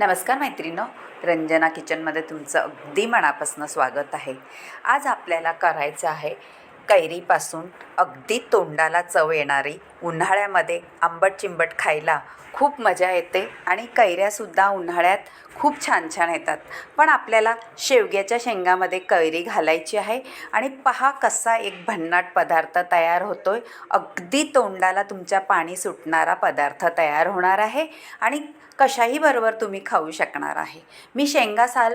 नमस्कार मैत्रिणो रंजना किचनमध्ये तुमचं अगदी मनापासून स्वागत आहे. आज आपल्याला करायचं आहे कैरीपासून अगदी तोंडाला चव येणारी उन्हाळ्यामध्ये आंबट चिंबट खायला खूप मजा येते आणि कैऱ्यासुद्धा उन्हाळ्यात खूप छान छान येतात. पण आपल्याला शेवग्याच्या शेंगामध्ये कैरी घालायची आहे आणि पहा कसा एक भन्नाट पदार्थ तयार होतो आहे अगदी तोंडाला तुमच्या पाणी सुटणारा पदार्थ तयार होणार आहे आणि कशाही बरोबर तुम्ही खाऊ शकणार आहे. मी शेंगा साल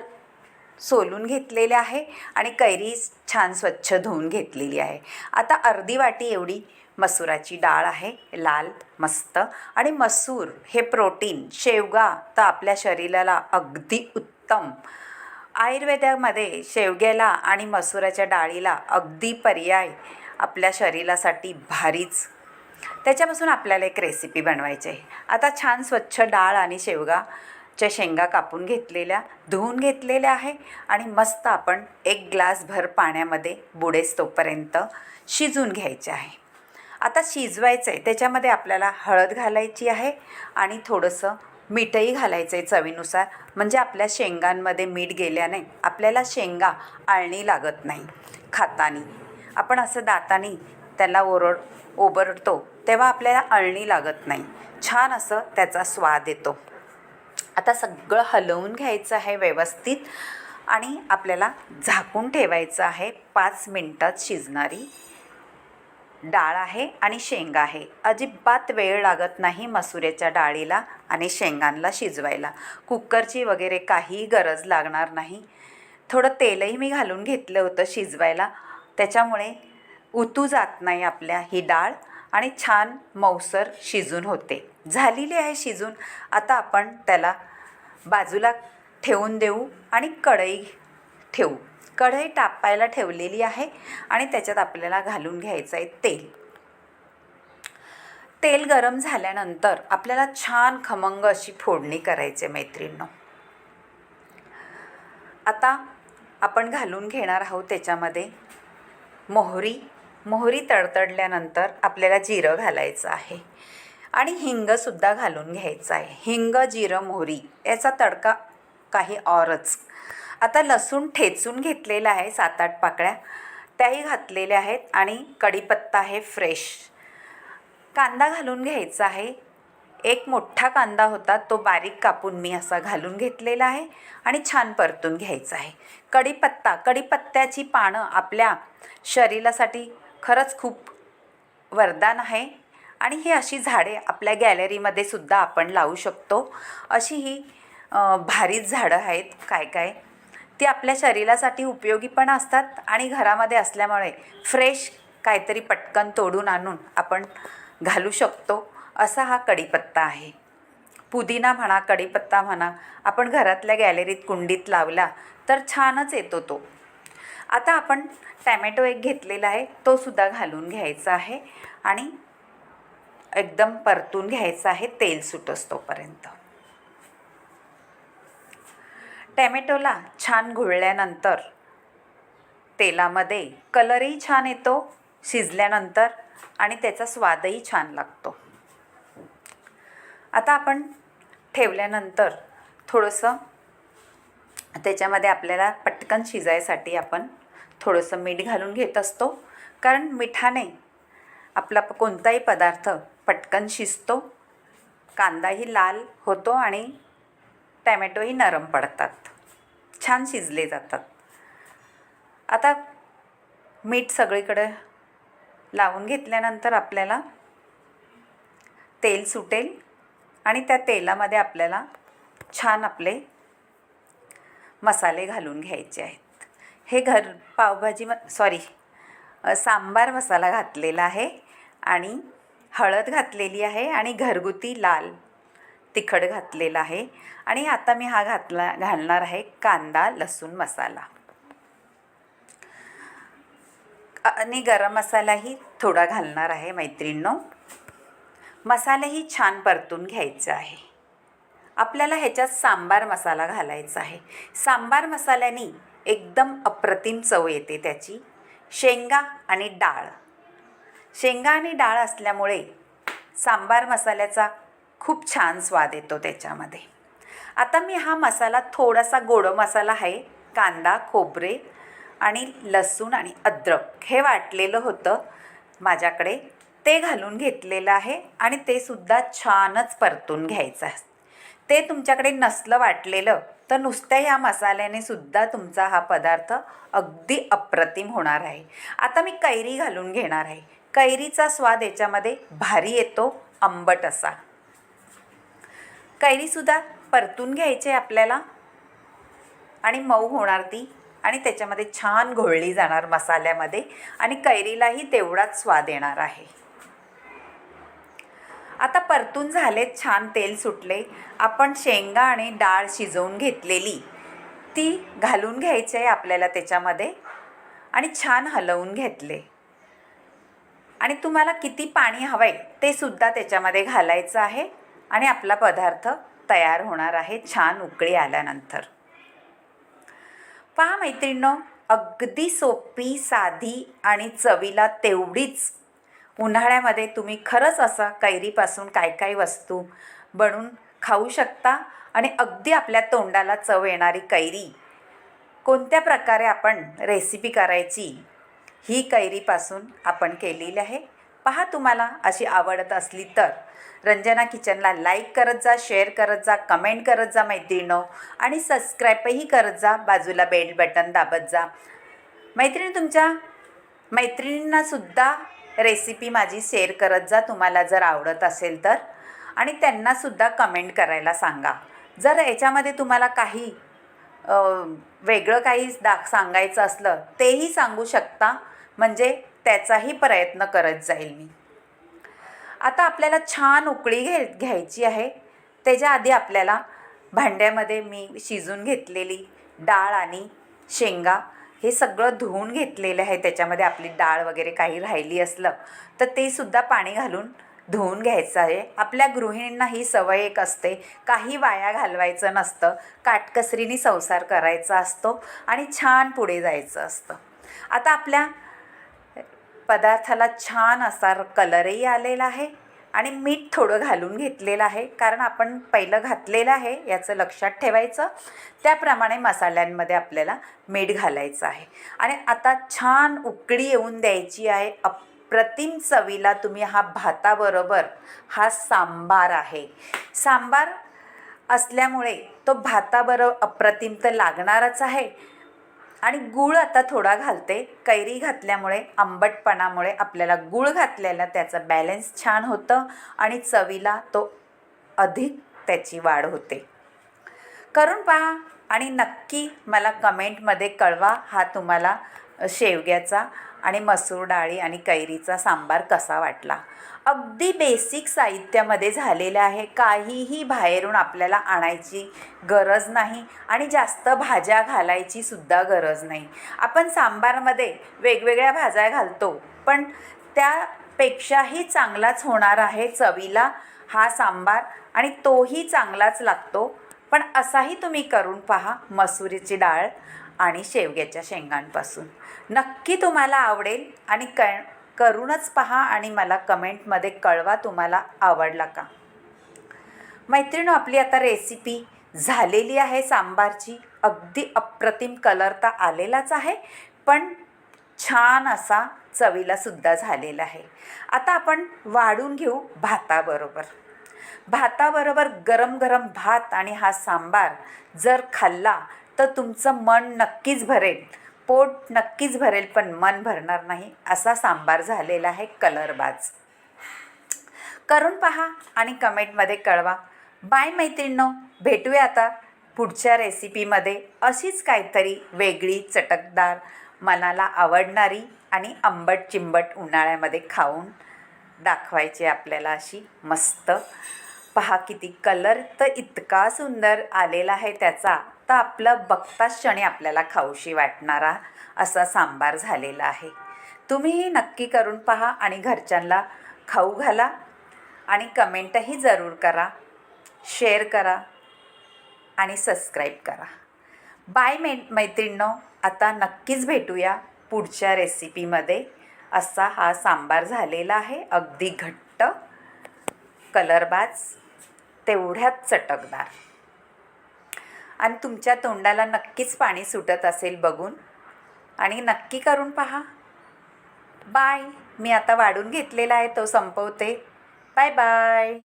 सोलून घेतलेले आहे आणि कैरी छान स्वच्छ धुवून घेतलेली आहे. आता अर्धी वाटी एवढी मसुराची डाळ आहे लाल मस्त. आणि मसूर हे प्रोटीन शेवगा तर आपल्या शरीराला अगदी उत्तम. आयुर्वेदामध्ये शेवग्याला आणि मसुराच्या डाळीला अगदी पर्याय आपल्या शरीरासाठी भारीच. त्याच्यापासून आपल्याला एक रेसिपी बनवायची आहे. आता छान स्वच्छ डाळ आणि शेवगा च्या शेंगा कापून घेतलेल्या धुवून घेतलेल्या आहे आणि मस्त आपण एक ग्लासभर पाण्यामध्ये बुडेस तोपर्यंत शिजून घ्यायचे आहे. आता शिजवायचं आहे त्याच्यामध्ये आपल्याला हळद घालायची आहे आणि थोडंसं मीठही घालायचं आहे चवीनुसार. म्हणजे आपल्या शेंगांमध्ये मीठ गेल्याने आपल्याला शेंगा आळणी लागत नाही खातानी. आपण असं दातानी त्याला ओरड ओबरडतो तेव्हा आपल्याला अळणी लागत नाही. छान असं त्याचा स्वाद येतो. आता सगळं हलवून घ्यायचं आहे व्यवस्थित आणि आपल्याला झाकून ठेवायचं आहे पाच मिनटात शिजणारी डाळ आहे आणि शेंगा आहे. अजिबात वेळ लागत नाही मसुऱ्याच्या डाळीला आणि शेंगांना शिजवायला. कुकरची वगैरे काहीही गरज लागणार नाही. थोडं तेलही मी घालून घेतलं होतं शिजवायला. त्याच्यामुळे उतू जात नाही आपल्या ही डाळ. आणि छान मऊसर शिजून होते. झालेली आहे शिजून. आता आपण त्याला बाजूला ठेवून देऊ आणि कढई ठेवू. कढई टापायला ठेवलेली आहे आणि त्याच्यात आपल्याला घालून घ्यायचं आहे तेल. तेल गरम झाल्यानंतर आपल्याला छान खमंग अशी फोडणी करायची मैत्रिणींनो. आता आपण घालून घेणार आहोत त्याच्यामध्ये मोहरी मोहरी तडतडल्यानंतर आपल्याला जिरं घालायचं आहे. आणि हिंगसुद्धा घालून घ्यायचं आहे. हिंग जिरं मोहरी याचा तडका काही औरच. आता लसूण ठेचून घेतलेला आहे सात आठ पाकळ्या. त्याही घातलेल्या आहेत आणि कढीपत्ता आहे फ्रेश. कांदा घालून घ्यायचा आहे. एक मोठा कांदा होता तो बारीक कापून मी असा घालून घेतलेला आहे आणि छान परतून घ्यायचा आहे. कढीपत्ता कढीपत्त्याची पानं आपल्या शरीरासाठी खरंच खूप वरदान आहे. आणि ही अशी झाडे आपल्या गॅलरीमध्ये सुद्धा आपण लावू शकतो. अशी ही भारीच झाडं आहेत. काय काय? ती आपल्या शरीरासाठी उपयोगी पण असतात आणि घरामध्ये असल्यामुळे फ्रेश काहीतरी पटकन तोडून आणून आपण घालू शकतो. असा हा कढीपत्ता आहे. पुदिना म्हणा कढीपत्ता म्हणा आपण घरातल्या गॅलरीत कुंडीत लावला तर छानच येतो तो. आता आपण टॅमॅटो एक घेतलेला आहे तो सुद्धा घालून घ्यायचा आहे आणि एकदम परतून घ्यायचा आहे तेल सुटस तोपर्यंत टॅमॅटोला छान घुळल्यानंतर तेलामध्ये कलरही छान येतो शिजल्यानंतर आणि त्याचा स्वादही छान लागतो. आता आपण ठेवल्यानंतर थोडंसं त्याच्यामध्ये आपल्याला पटकन शिजायसाठी आपण थोडंसं मीठ घालून घेत असतो. कारण मिठाने आपला प- कोणताही पदार्थ पटकन शिजतो कांदाही लाल होतो आणि टॅमॅटोही नरम पडतात. छान शिजले जातात. आता मीठ सगळीकडे लावून घेतल्यानंतर आपल्याला तेल सुटेल आणि त्या तेलामध्ये आपल्याला छान आपले मसाले घालून घ्यायचे आहेत. हे घर पावभाजी म सॉरी सांबार मसाला घातलेला आहे आणि हळद घातलेली आहे आणि घरगुती लाल तिखट घातलेला आहे. आणि आता मी हा घातला घालणार आहे कांदा लसूण मसाला. आणि गरम मसालाही थोडा घालणार आहे मैत्रिणींनो. मसालाही छान परतून घ्यायचा आहे. आपल्याला ह्याच्यात सांबार मसाला घालायचा आहे. सांबार मसाल्याने एकदम अप्रतिम चव येते त्याची. शेंगा आणि डाळ. शेंगा आणि डाळ असल्यामुळे सांबार मसाल्याचा खूप छान स्वाद येतो त्याच्यामध्ये. आता मी हा मसाला थोडासा गोड मसाला आहे कांदा खोबरे आणि लसूण आणि अद्रक हे वाटलेलं होतं माझ्याकडे. ते घालून घेतलेलं आहे आणि ते सुद्धा छानच परतून घ्यायचं असतं ते तुमच्याकडे नसलं वाटलेलं तर नुसत्या ह्या मसाल्याने सुद्धा तुमचा हा पदार्थ अगदी अप्रतिम होणार आहे. आता मी कैरी घालून घेणार आहे. कैरीचा स्वाद याच्यामध्ये भारी येतो आंबट असा. कैरीसुद्धा परतून घ्यायची आहे आपल्याला. आणि मऊ होणार ती आणि त्याच्यामध्ये छान घोळली जाणार मसाल्यामध्ये आणि कैरीलाही तेवढाच स्वाद येणार आहे. आता परतून झालेत छान तेल सुटले. आपण शेंगा आणि डाळ शिजवून घेतलेली. ती घालून घ्यायची आहे आपल्याला त्याच्यामध्ये. आणि छान हलवून घेतले. आणि तुम्हाला किती पाणी हवं आहे ते सुद्धा त्याच्यामध्ये घालायचं आहे. आणि आपला पदार्थ तयार होणार आहे छान उकळी आल्यानंतर. पहा मैत्रिणींनो अगदी सोपी साधी आणि चवीला तेवढीच उन्हाळ्यामध्ये तुम्ही खरंच असं कैरीपासून काय काय वस्तू बनवून खाऊ शकता? आणि अगदी आपल्या तोंडाला चव येणारी कैरी. कोणत्या प्रकारे आपण रेसिपी करायची? ही कैरीपासून आपण केलेली आहे. पहा तुम्हाला अशी आवडत असली तर. रंजना किचनला लाईक करत जा शेअर करत जा कमेंट करत जा मैत्रिणीनो. आणि सबस्क्राईबही करत जा बाजूला बेल बटन दाबत जा. मैत्रिणी तुमच्या मैत्रिणींनासुद्धा रेसिपी माझी शेअर करत जा तुम्हाला जर आवडत असेल तर. आणि त्यांनासुद्धा कमेंट करायला सांगा. जर याच्यामध्ये तुम्हाला काही वेगळं काही दा सांगायचं असलं तेही सांगू शकता. म्हणजे त्याचाही प्रयत्न करत जाईल मी. आता आपल्याला छान उकळी घे घ्यायची आहे. त्याच्या आधी आपल्याला भांड्यामध्ये मी शिजून घेतलेली डाळ आणि शेंगा हे सगळं धुवून घेतलेलं आहे. त्याच्यामध्ये आपली डाळ वगैरे काही राहिली असलं तर ते सुद्धा पाणी घालून धुवून घ्यायचं आहे. आपल्या गृहिणींना ही सवय एक असते. काही वाया घालवायचं नसतं. काटकसरीने संसार करायचा असतो आणि छान पुढे जायचं असतं. आता आपल्या पदार्थाला छान असा कलरही आलेला आहे. आणि मीठ थोडं घालून घेतलेलं आहे कारण आपण पहिलं घातलेलं आहे याचं लक्षात ठेवायचं. त्याप्रमाणे मसाल्यांमध्ये आपल्याला मीठ घालायचं आहे. आणि आता छान उकळी येऊन द्यायची आहे. अप्रतिम चवीला तुम्ही हा भाताबरोबर हा सांबार आहे. सांबार असल्यामुळे तो भाताबरोबर अप्रतिम तर लागणारच आहे. आणि गूळ आता थोडा घालते. कैरी घातल्यामुळे आंबटपणामुळे आपल्याला गूळ घातलेला त्याचं बॅलेन्स छान होतं आणि चवीला तो अधिक त्याची वाढ होते. करून पहा आणि नक्की मला कमेंटमध्ये कळवा हा तुम्हाला शेवग्याचा आणि मसूर डाळी आणि कैरीचा सांबार कसा वाटला? अगदी बेसिक साहित्यामध्ये झालेलं आहे. काहीही बाहेरून आपल्याला आणायची गरज नाही आणि जास्त भाज्या घालायची सुद्धा गरज नाही. आपण सांबारमध्ये वेगवेगळ्या भाज्या घालतो पण त्यापेक्षाही चांगलाच होणार आहे चवीला हा सांबार आणि तोही चांगलाच लागतो. पण असाही तुम्ही करून पहा मसुरीची डाळ. आणि शेवग्याच्या शेंगांपासून. नक्की तुम्हाला आवडेल आणि क करूनच पहा आणि मला कमेंटमध्ये कळवा तुम्हाला आवडला का. मैत्रिणी आपली आता रेसिपी झालेली आहे सांबारची. अगदी अप्रतिम कलर तर आलेलाच आहे पण छान असा चवीलासुद्धा झालेला आहे. आता आपण वाढून घेऊ भाताबरोबर. भाताबरोबर गरम गरम भात आणि हा सांबार जर खाल्ला तर तुमचं मन नक्कीच भरेल. पोट नक्कीच भरेल पण मन भरणार नाही असा सांबार झालेला आहे कलरबाज करून पहा आणि कमेंटमध्ये कळवा. बाय मैत्रिणींनो भेटूया आता पुढच्या रेसिपीमध्ये अशीच काहीतरी वेगळी चटकदार मनाला आवडणारी आणि आंबट चिंबट उन्हाळ्यामध्ये खाऊन दाखवायची आपल्याला अशी मस्त. पहा किती कलर तर इतका सुंदर आलेला आहे त्याचा. फक्त आपलं बघताच क्षणी आपल्याला खाऊशी वाटणारा असा सांबार झालेला आहे. तुम्हीही नक्की करून पहा आणि घरच्यांना खाऊ घाला आणि कमेंटही जरूर करा शेअर करा आणि सबस्क्राईब करा. बाय मै मैत्रिणींनो आता नक्कीच भेटूया पुढच्या रेसिपीमध्ये. असा हा सांबार झालेला आहे अगदी घट्ट कलरबाज तेवढ्यात चटकदार. आणि तुमच्या तोंडाला नक्कीच पाणी सुटत असेल बघून. आणि नक्की करून पहा. बाय. मी आता वाढून घेतलेला आहे तो संपवते. Bye bye.